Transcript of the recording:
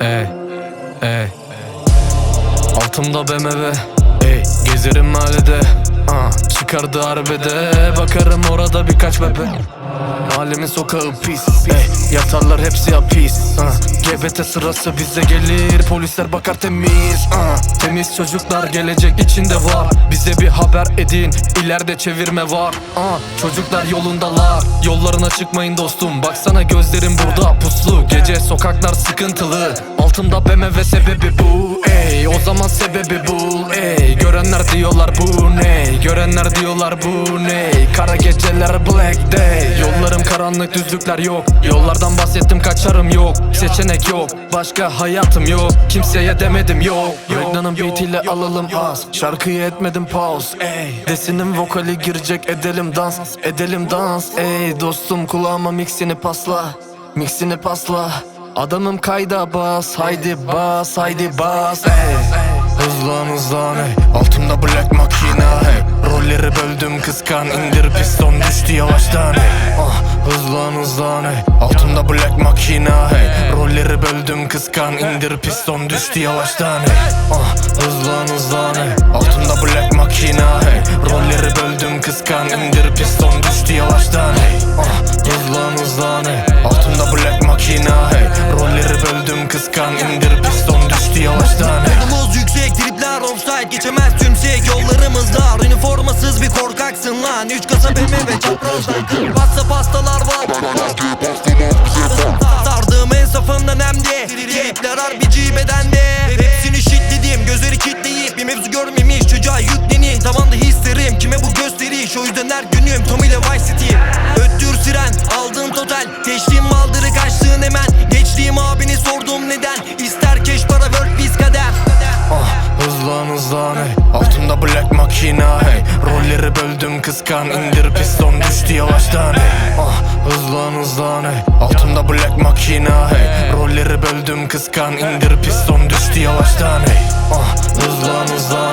Ey, ey. Altımda BMW Ey, gezerim mahallede. Ah, Çıkardı arbede Bakarım orada birkaç bebe Mahallemin sokağı pis. Ey, Yatarlar hepsi hapis. Ah, GBT sırası bize gelir. Polisler bakar temiz. Ah, Temiz çocuklar gelecek içinde var. Bize bir haber edin ileride çevirme var. Ah, Çocuklar yolundalar. Yollarına çıkmayın dostum. Baksana gözlerim burada puslu. Gece sokaklar sıkıntılı. Altımda BMW sebebi bu. Ey O zaman sebebi bul ey Görenler diyorlar bu ne? Görenler diyorlar bu ne? Kara geceler black day. Yollarım karanlık düzlükler yok. Yollardan bahsettim kaçarım yok. Seçenek yok Başka hayatım yok. Kimseye demedim yok Regna'nın beatiyle alalım az. Şarkıyı etmedim pause ey. Desinin vokali girecek edelim dans Edelim dans ey. Dostum kulağıma mixini pasla Mixini pasla. Adamım kayda bas Haydi bas haydi bas ey. Hızlan hızlan ey. Altımda black makina hey Rolleri böldüm kıskan indir piston düştü yavaştan. Hey ah, Hızlan hızlan ey Altımda black makina hey. Rolleri böldüm kıskan indir piston düştü yavaştan. Hey. Ah, Hızlan hızlan ey Altımda black makina hey. Rolleri böldüm kıskan indir piston düştü yavaştan. Hey. Ah, Hızlan hızlan ey Altımda black makina hey. Rolleri böldüm kıskan indir piston düştü yavaştan. Hey. Yolumuz yüksek tripler offside Geçemez tümsek. Yollarımız dar Üniformasız bir korkaksın lan. Üç kasa BMW çaprazdan. Pasta pastalar var. Sardığım en safından emdi Tripler harbici bedende Hepsini şitledim gözleri kitleyip Bir mevzu görmemiş. Çocuğa yüklenin Tavanda hislerim. Kime bu gösteriş? O yüzden her günüm Tom ile Vice City. Öttür siren aldın total. Geçtiğim baldırı kaçtığın hemen. Geçtiğim abini sordum neden. İster keş para work biz kader. Ah, Hızlan hızlan ey. Altımda black makina hey Rolleri böldüm kıskan indir piston düştü yavaştan. Hey ah, Hızlan hızlan ey Altımda black makina hey. Rolleri böldüm kıskan indir piston düştü yavaştan hey. Ah, Hızlan hızlan